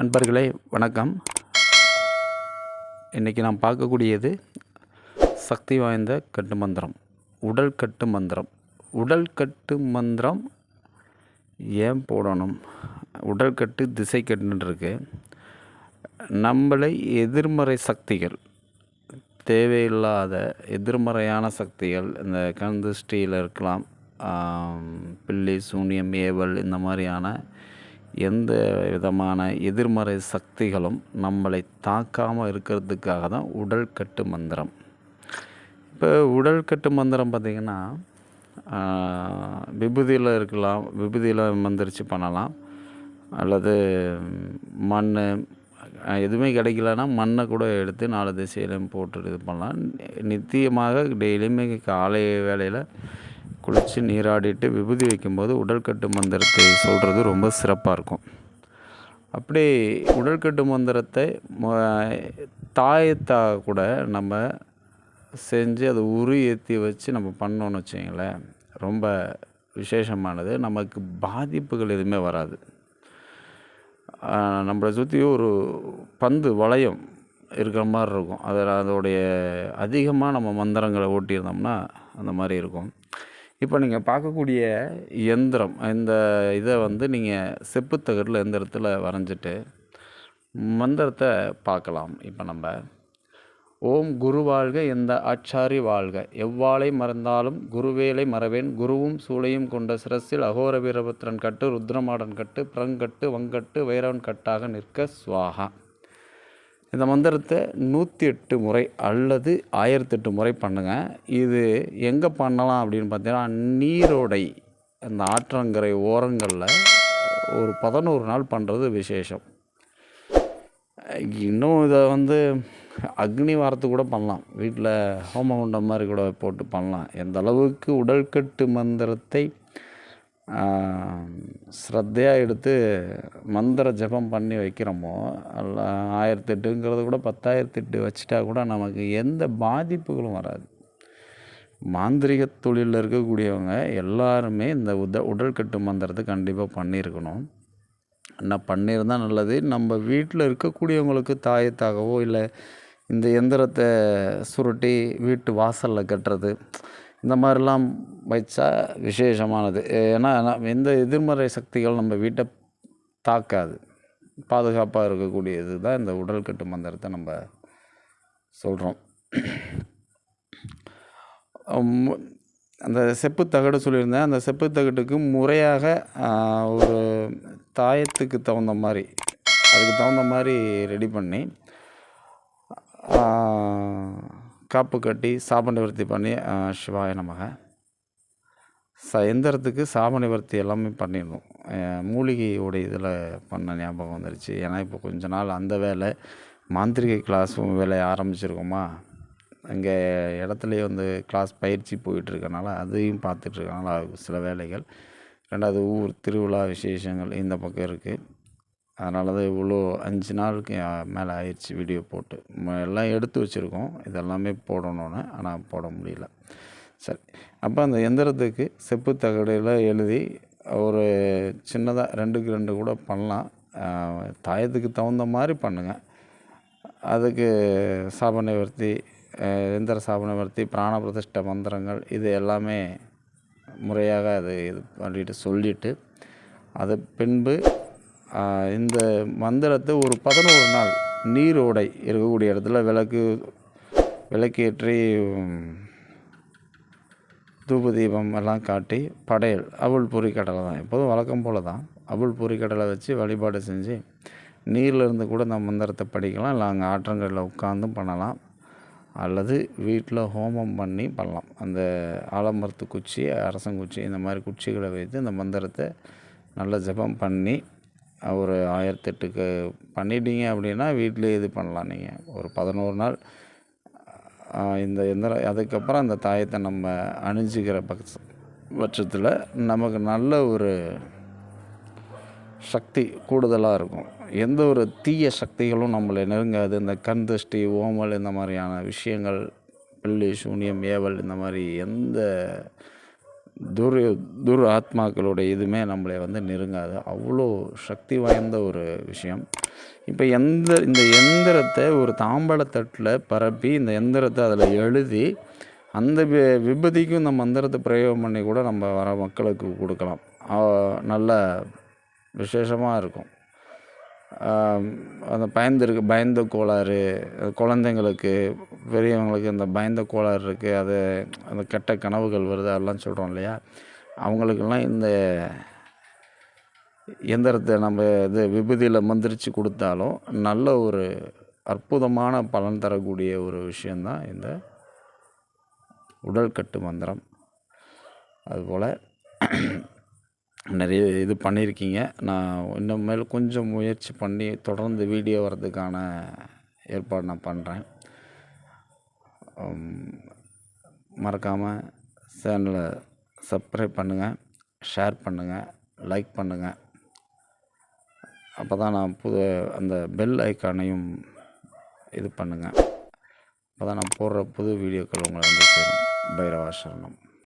அன்பர்களே வணக்கம். இன்றைக்கி நாம் பார்க்கக்கூடியது சக்தி வாய்ந்த கட்டு மந்திரம் உடல் கட்டு மந்திரம். உடல் கட்டு மந்திரம் ஏன் போடணும்? உடல் கட்டு திசை கட்டுன்றிருக்கு நம்மளை எதிர்மறை சக்திகள் தேவையில்லாத எதிர்மறையான சக்திகள் இந்த கந்துஷ்டியில் இருக்கலாம் பில்லி சூனியம் ஏவல் இந்த மாதிரியான எந்த விதமான எதிர்மறை சக்திகளும் நம்மளை தாக்காமல் இருக்கிறதுக்காக தான் உடல் கட்டு மந்திரம். இப்போ உடல் கட்டு மந்திரம் பார்த்திங்கன்னா விபூதியில் இருக்கலாம் விபூதியில் மந்திரிச்சு பண்ணலாம். அல்லது மண் எதுவுமே கிடைக்கலன்னா மண்ணை கூட எடுத்து நாலு திசையிலையும் போட்டு இது பண்ணலாம். நித்தியமாக டெய்லியுமே காலை வேளையில் குளித்து நீராடிட்டு விபூதி வைக்கும்போது உடல்கட்டு மந்திரத்தை சொல்கிறது ரொம்ப சிறப்பாக இருக்கும். அப்படி உடல்கட்டு மந்திரத்தை ம- தாயத்தா கூட நம்ம செஞ்சு அதை உரு ஏற்றி வச்சு நம்ம பண்ணோன்னு வச்சிங்களேன் ரொம்ப விசேஷமானது. நமக்கு பாதிப்புகள் எதுவுமே வராது. நம்மளை சுற்றி ஒரு பந்து வளையம் இருக்கிற மாதிரி இருக்கும். அதில் அதோடைய அதிகமாக நம்ம மந்திரங்களை ஓட்டியிருந்தோம்னா அந்த மாதிரி இருக்கும். இப்போ நீங்கள் பார்க்கக்கூடிய எந்திரம் இந்த இதை வந்து நீங்கள் செப்புத்தகட்டில் எந்திரத்தில் வரைஞ்சிட்டு மந்திரத்தை பார்க்கலாம். இப்போ நம்ம ஓம் குரு வாழ்க எந்த ஆச்சாரி வாழ்க. எவ்வாளை மறந்தாலும் குருவேலை மறவேன். குருவும் சூளையும் கொண்ட சிரசில் அகோர வீரபத்திரன் கட்டு ருத்ரமாடன் கட்டு பிரங்கட்டு வங்கட்டு வைரவன் கட்டாக நிற்க சுவாகா. இந்த மந்திரத்தை நூற்றி எட்டு முறை அல்லது ஆயிரத்தெட்டு முறை பண்ணுங்கள் இது எங்கே பண்ணலாம் அப்படின்னு பார்த்தீங்கன்னா நீரோடை அந்த ஆற்றங்கரை ஓரங்களில் ஒரு பதினோரு நாள் பண்ணுறது விசேஷம். இன்னும் இதை வந்து அக்னி வாரத்து கூட பண்ணலாம். வீட்டில் ஹோமகுண்டம் மாதிரி கூட போட்டு பண்ணலாம். எந்த அளவுக்கு உடல்கட்டு மந்திரத்தை ஸ்ரத்தையாக எடுத்து மந்திர ஜெபம் பண்ணி வைக்கிறோமோ அல்ல ஆயிரத்தெட்டுங்கிறது கூட பத்தாயிரத்தெட்டு வச்சுட்டா கூட நமக்கு எந்த பாதிப்புகளும் வராது. மாந்திரிக தொழிலில் இருக்கக்கூடியவங்க எல்லாருமே இந்த உத உடல்கட்டு மந்திரத்தை கண்டிப்பாக பண்ணியிருக்கணும். என்ன பண்ணியிருந்தா நல்லது. நம்ம வீட்டில் இருக்கக்கூடியவங்களுக்கு தாயத்தாகவோ இல்லை இந்த எந்திரத்தை சுருட்டி வீட்டு வாசலில் கட்டுறது இந்த மாதிரிலாம் வச்சா விசேஷமானது. ஏன்னா எந்த எதிர்மறை சக்திகள் நம்ம வீட்டை தாக்காது. பாதுகாப்பாக இருக்கக்கூடியது தான் இந்த உடல் கட்டு மந்திரத்தை நம்ம சொல்கிறோம் அந்த செப்பு தகடு சொல்லியிருந்தேன். அந்த செப்பு தகட்டுக்கு முறையாக ஒரு தாயத்துக்கு தகுந்த மாதிரி அதுக்கு தகுந்த மாதிரி ரெடி பண்ணி காப்பு கட்டி சாப நிவர்த்தி பண்ணி சிவாய நமக. ச எந்திரத்துக்கு சாப நிவர்த்தி எல்லாமே பண்ணிடணும். மூலிகையோடைய மூலிகையோட இதில் பண்ண ஞாபகம் வந்துருச்சு. ஏன்னா இப்போ கொஞ்ச நாள் அந்த வேலை மாந்திரிகை கிளாஸும் வேலையை ஆரம்பிச்சிருக்கோமா? அங்கே இடத்துலையே வந்து கிளாஸ் பயிற்சி போயிட்டுருக்கனால அதையும் பார்த்துட்ருக்கனால சில வேலைகள். ரெண்டாவது ஊர் திருவிழா விசேஷங்கள் இந்த பக்கம் இருக்குது. அதனால தான் இவ்வளோ அஞ்சு நாளுக்கு மேலே ஆயிடுச்சு வீடியோ போட்டு. ம- எல்லாம் எடுத்து வச்சுருக்கோம். இதெல்லாமே போடணும்னு ஆனால் போட முடியல. சரி. அப்போ அந்த எந்திரத்துக்கு செப்பு தகடில் எழுதி ஒரு சின்னதாக ரெண்டுக்கு ரெண்டு கூட பண்ணலாம். தாயத்துக்கு தகுந்த மாதிரி பண்ணுங்கள் அதுக்கு சாப நிவர்த்தி எந்திர சாப நிவர்த்தி பிராண பிரதிஷ்ட மந்திரங்கள் இது எல்லாமே முறையாக அது இது பண்ணிட்டு சொல்லிவிட்டு அது பின்பு இந்த மந்திரத்தை ஒரு பதினோரு நாள் நீரோடை இருக்கக்கூடிய இடத்துல விளக்கு விளக்கேற்றி தூப தீபம் எல்லாம் காட்டி படையல் அவல் பொரி கடலை தான். எப்போதும் வழக்கம் போல் தான். அவல் பொரி கடலை வச்சு வழிபாடு செஞ்சு நீரில் இருந்து கூட நம்ம மந்திரத்தை படிக்கலாம். இல்லை அங்கே ஆற்றங்கரையில் உட்காந்தும் பண்ணலாம். அல்லது வீட்டில் ஹோமம் பண்ணி பண்ணலாம். அந்த ஆலமரத்து குச்சி அரசங்குச்சி இந்த மாதிரி குச்சிகளை வைத்து இந்த மந்திரத்தை நல்ல ஜெபம் பண்ணி ஒரு ஆயிரத்தெட்டுக்கு பண்ணிட்டீங்க அப்படின்னா வீட்டிலே இது பண்ணலாம் நீங்கள் ஒரு பதினோரு நாள் இந்த எந்திரம் அதுக்கப்புறம் அந்த தாயத்தை நம்ம அணிஞ்சிக்கிற பட்ச பட்சத்தில் நமக்கு நல்ல ஒரு சக்தி கூடுதலாக இருக்கும். எந்த ஒரு தீய சக்திகளும் நம்மளை நெருங்காது. இந்த கண் திருஷ்டி ஓமல் இந்த மாதிரியான விஷயங்கள் பில்லி சூனியம் ஏவல் இந்த மாதிரி எந்த துர் துர் ஆத்மாக்களுடைய இதுவுமே நம்மளை வந்து நெருங்காது. அவ்வளோ சக்தி வாய்ந்த ஒரு விஷயம். இப்போ எந்த இந்த எந்திரத்தை ஒரு தாம்பாளத்தட்டில் பரப்பி இந்த எந்திரத்தை அதில் எழுதி அந்த வி விபதிக்கும் இந்த மந்திரத்தை பிரயோகம் பண்ணி கூட நம்ம வர மக்களுக்கு கொடுக்கலாம். நல்ல விசேஷமாக இருக்கும். அந்த பயந்துருக்கு பயந்த கோளாறு குழந்தைங்களுக்கு பெரியவங்களுக்கு இந்த பயந்த கோளாறு இருக்குது அது அந்த கெட்ட கனவுகள் வருது அதெல்லாம் சொல்கிறோம் இல்லையா? அவங்களுக்கெல்லாம் இந்த எந்திரத்தை நம்ம இது விபூதியில் மந்திரிச்சு கொடுத்தாலும் நல்ல ஒரு அற்புதமான பலன் தரக்கூடிய ஒரு விஷயந்தான் இந்த உடல் கட்டு மந்திரம். அதுபோல் நிறைய இது பண்ணியிருக்கீங்க. நான் இன்னும் மேல் கொஞ்சம் முயற்சி பண்ணி தொடர்ந்து வீடியோ வர்றதுக்கான ஏற்பாடு நான் பண்ணுறேன் மறக்காமல் சேனலை சப்ஸ்கிரைப் பண்ணுங்கள் ஷேர் பண்ணுங்கள் லைக் பண்ணுங்கள் அப்போ தான் நான் புது அந்த பெல் ஐக்கானையும் இது பண்ணுங்கள் அப்போ தான் நான் போடுற புது வீடியோக்கள் உங்களை வந்து சேரும். பைரவா சரணம்